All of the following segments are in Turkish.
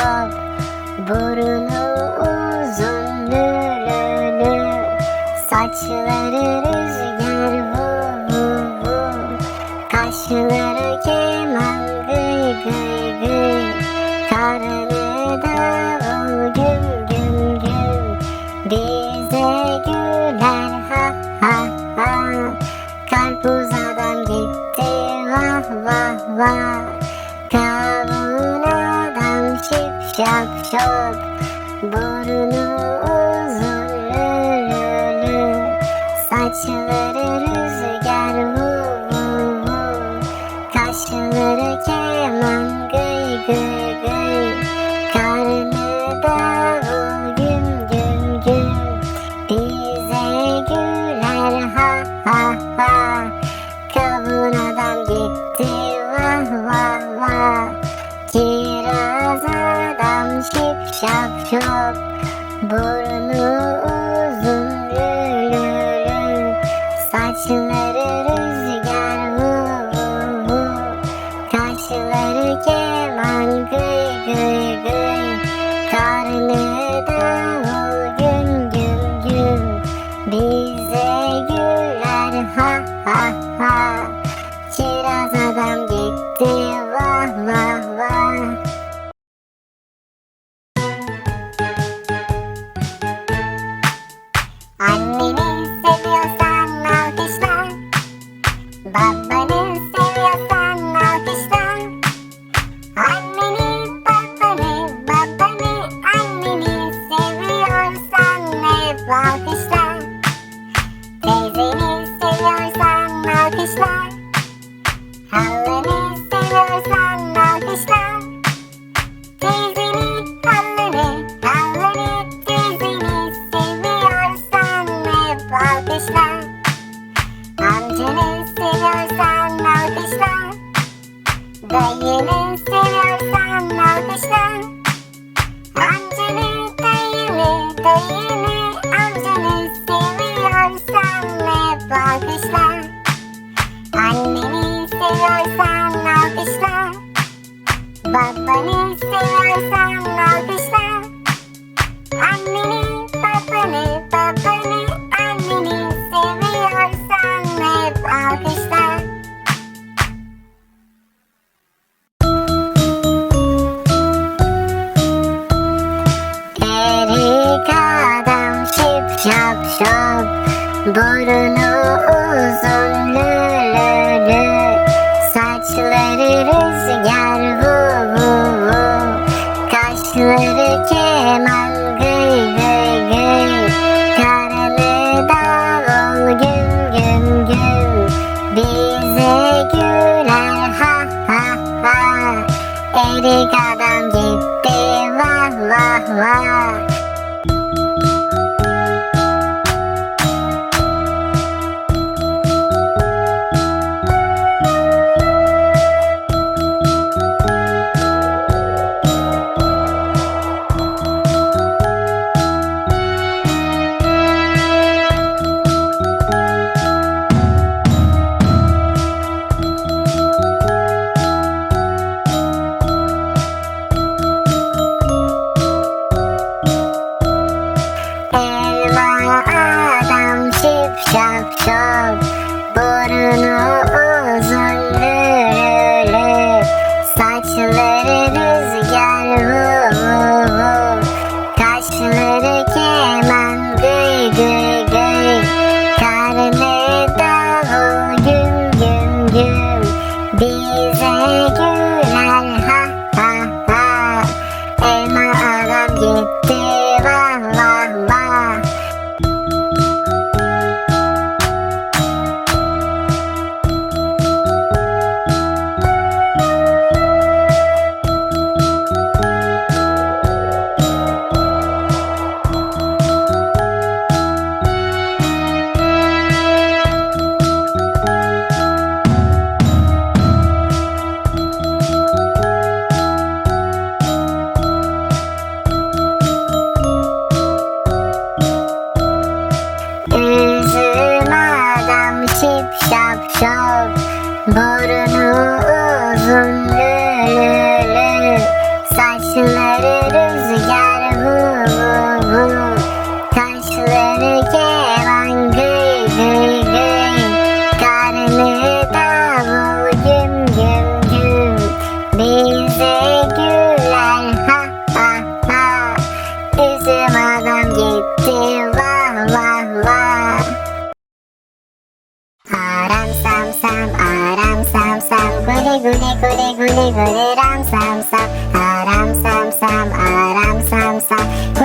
şop Burnu uzun lülülü Saçları Saçları rüzgar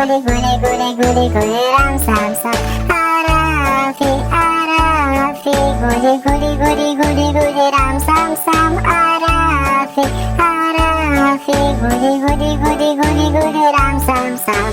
ঘুরে ঘুরে ঘুরে ঘুরে ঘুরে রাম সাম সাম আরাফি আরাফি ঘুরে ঘুরে ঘুরে ঘুরে ঘুরে রাম সাম সাম আরাফি আরাফি ঘুরে ঘুরে ঘুরে ঘুরে ঘুরে রাম সাম সাম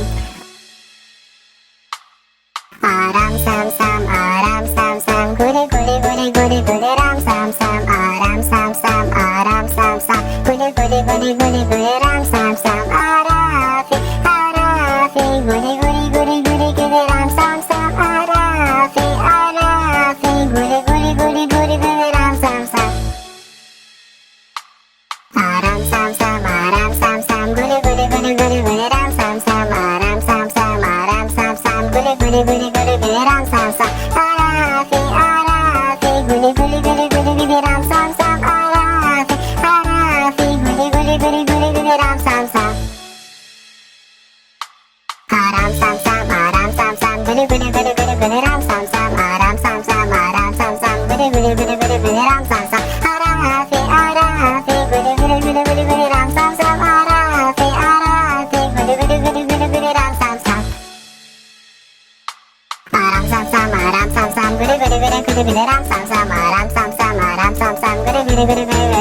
Bye-bye.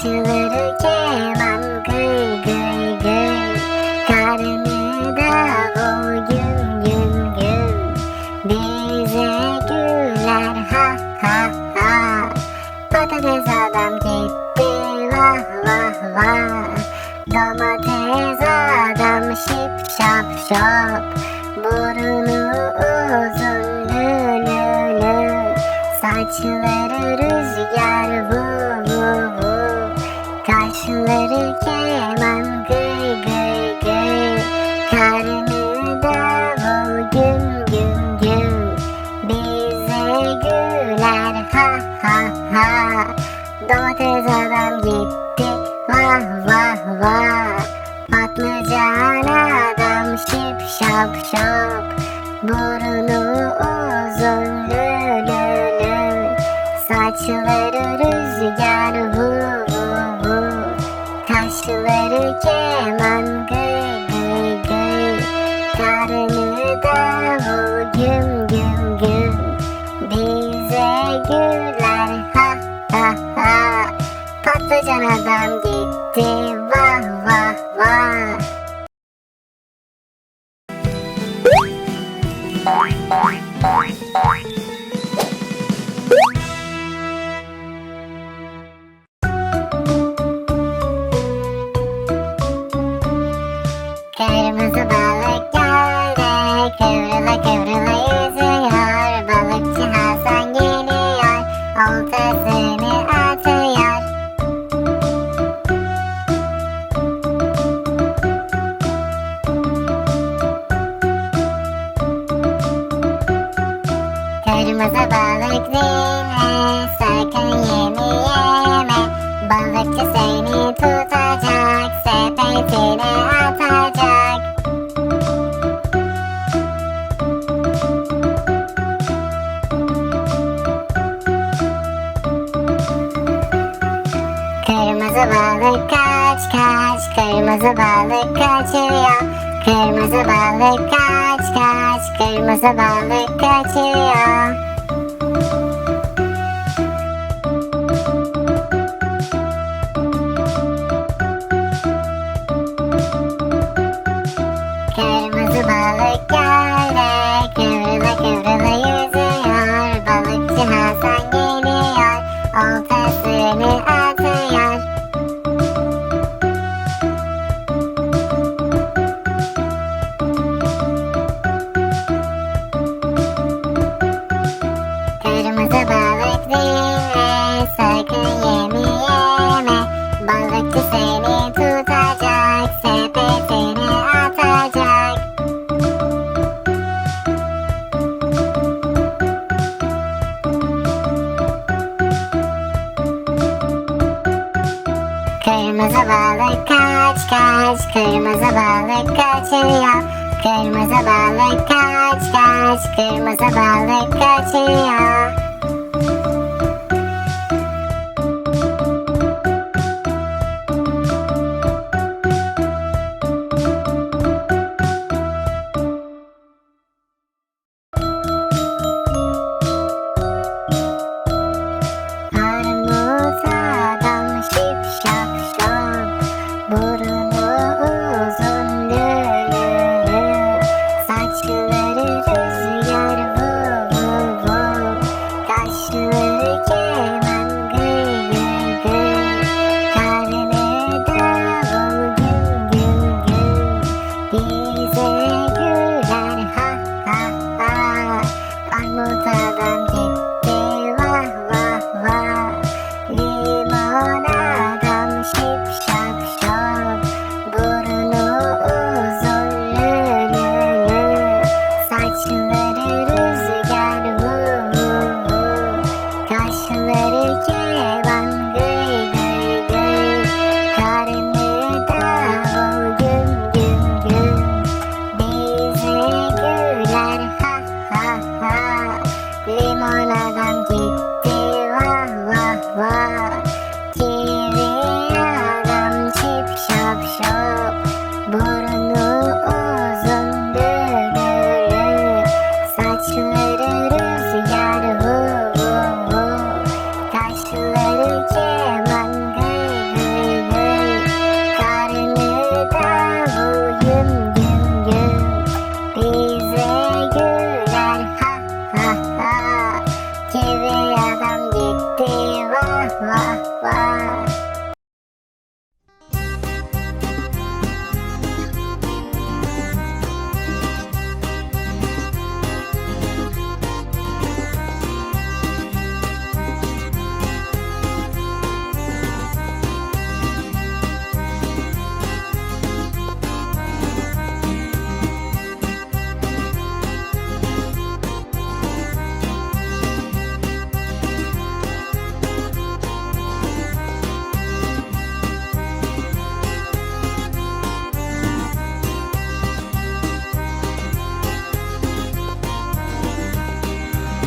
Sürürken am gıy gıy gıy Karnı davul güm güm güm Bize güler ha ha ha Patates adam gitti vah vah vah Domates adam şip şap şop Gül güler ha ha ha. Domates adam gitti vah vah vah. Patlıcan adam şıp şap şop. Burnu uzun lü lü lü. Saçları rüzgar hu hu hu Kaşları kemer Aradan gitti. Vah vah vah. balık kaç kaç Kırmızı balık kaçıyor. Kırmızı balık kaç kaç Kırmızı balık kaçıyor.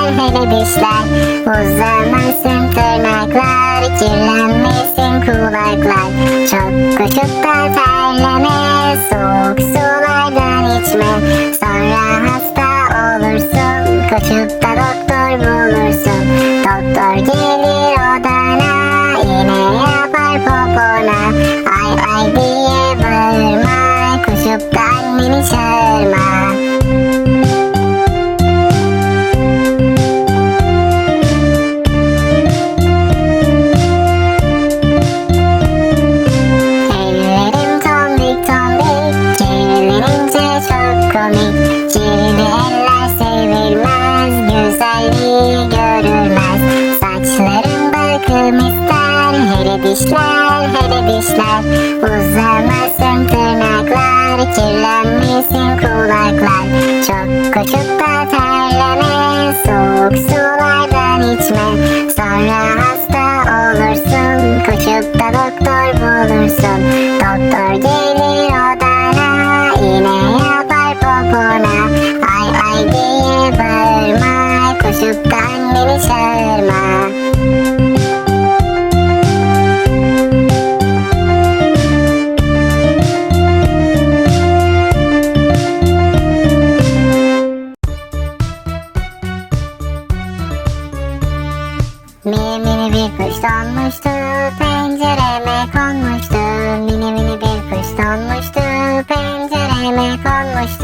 dişler hele dişler Uzamasın tırnaklar Kirlenmesin kulaklar. Çok koşup da terleme Soğuk sulardan içme. Sonra hasta olursun Koşup da doktor bulursun. Doktor gelir odana İğne yapar popona. Ay ay diye bağırma Koşup Uzamasın tırnaklar Kirlenmesin kulaklar. Çok koşup da terleme Soğuk sulardan içme. Sonra hasta olursun Koşup da doktor bulursun. Doktor gelir odana iğne yapar popona. Ay ay diye bağırma Koşup da anneni çağırma Mini mini bir kuş donmuştu pencereme konmuştu. Mini mini bir kuş donmuştu pencereme konmuştu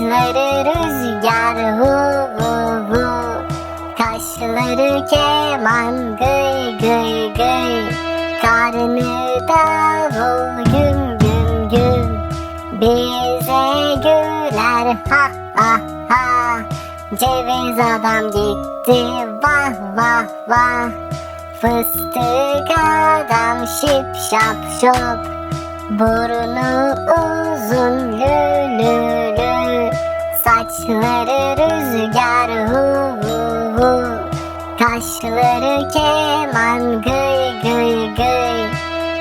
Saçları rüzgar hu hu hu. Kaşları keman gıy gıy gıy. Karnı davul güm güm güm. Bize güler ha ha ha. Ceviz adam gitti vah vah vah. Fıstık adam şip şap şop Burnu uzun lülülü Saçları rüzgar hu hu hu. Kaşları keman gıy gıy gıy.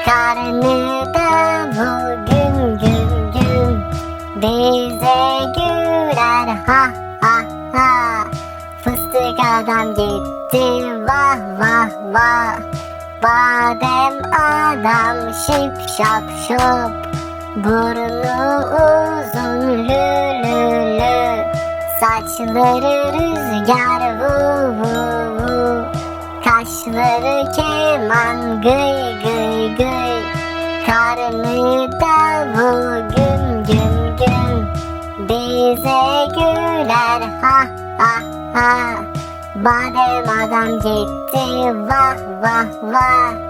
Karnı davul güm güm güm. Bize güler ha ha ha. Fıstık adam gitti vah vah vah Badem adam şip şap şop Burnu uzun lülülü Saçları rüzgar vu vu vu Kaşları keman gıy gıy gıy Karnı davul güm güm güm Bize güler ha ha ha Badem adam gitti. Vah vah vah